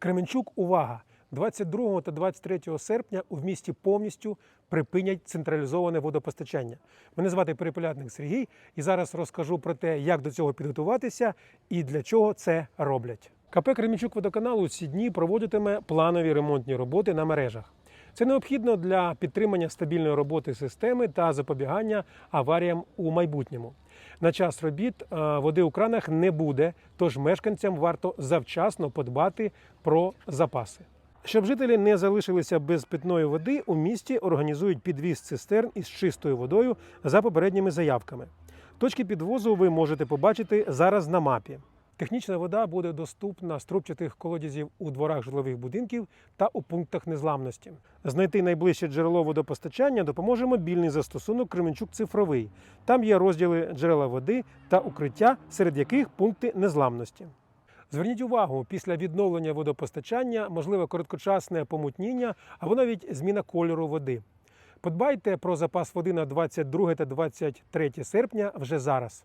Кременчук, увага! 22 та 23 серпня у місті повністю припинять централізоване водопостачання. Мене звати Перепелятник Сергій, і зараз розкажу про те, як до цього підготуватися і для чого це роблять. КП Кременчук водоканал у ці дні проводитиме планові ремонтні роботи на мережах. Це необхідно для підтримання стабільної роботи системи та запобігання аваріям у майбутньому. На час робіт е, води у кранах не буде, тож мешканцям варто завчасно подбати про запаси. Щоб жителі не залишилися без питної води, у місті організують підвіз цистерн із чистою водою за попередніми заявками. Точки підвозу ви можете побачити зараз на мапі. Технічна вода буде доступна з трубчатих колодязів у дворах житлових будинків та у пунктах незламності. Знайти найближче джерело водопостачання допоможе мобільний застосунок Кременчук цифровий. Там є розділи джерела води та укриття, серед яких пункти незламності. Зверніть увагу, після відновлення водопостачання можливе короткочасне помутніння або навіть зміна кольору води. Подбайте про запас води на 22 та 23 серпня вже зараз.